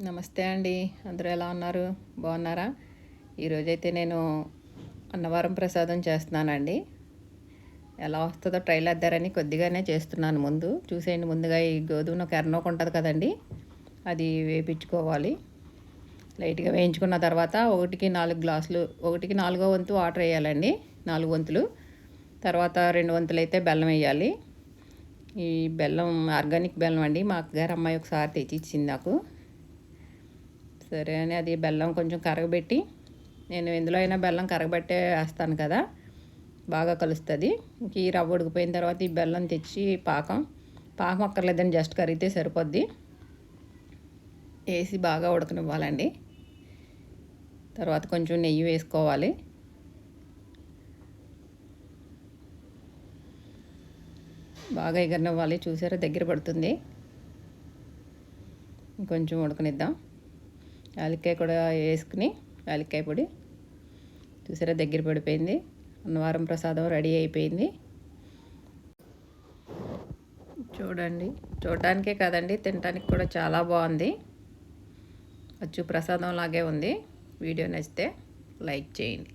నమస్తే అండి. అందరూ ఎలా ఉన్నారు? బాగున్నారా? ఈరోజైతే నేను అన్నవరం ప్రసాదం చేస్తున్నానండి. ఎలా వస్తుందో ట్రైల్ అద్దారని కొద్దిగానే చేస్తున్నాను ముందు. చూసేయండి ముందుగా ఈ గోధుమ కెరనోక ఉంటుంది కదండి. అది వేపించుకోవాలి. లైట్గా వేయించుకున్న తర్వాత ఒకటికి నాలుగు గ్లాసులు ఒకటికి నాలుగో వంతు వాటర్ వేయాలండి. నాలుగు వంతులు. తర్వాత రెండు వంతులు అయితే బెల్లం వేయాలి. ఈ బెల్లం ఆర్గానిక్ బెల్లం అండి. మా అక్కగారు అమ్మాయి ఒకసారి తెచ్చి ఇచ్చింది నాకు. సరే అని అది బెల్లం కొంచెం కరగబెట్టి నేను ఎందులో అయినా బెల్లం కరగబెట్టే వేస్తాను కదా బాగా కలుస్తుంది. ఇంక ఈ రవ్వ ఉడికిపోయిన తర్వాత ఈ బెల్లం తెచ్చి పాకం పాకం అక్కర్లేదని జస్ట్ కరిగితే సరిపోద్ది. వేసి బాగా ఉడకనివ్వాలండి. తర్వాత కొంచెం నెయ్యి వేసుకోవాలి. బాగా ఎగరనివ్వాలి చూసారా దగ్గర పడుతుంది. కొంచెం ఉడకనిద్దాం. యాలక్కాయ కూడా వేసుకుని యాలక్కాయ పొడి. చూసారా దగ్గర పడిపోయింది. అన్నవరం ప్రసాదం రెడీ అయిపోయింది. చూడండి. చూడటానికే కదండి తినడానికి కూడా చాలా బాగుంది. అచ్చు ప్రసాదం లాగే ఉంది. వీడియో నచ్చితే లైక్ చేయండి.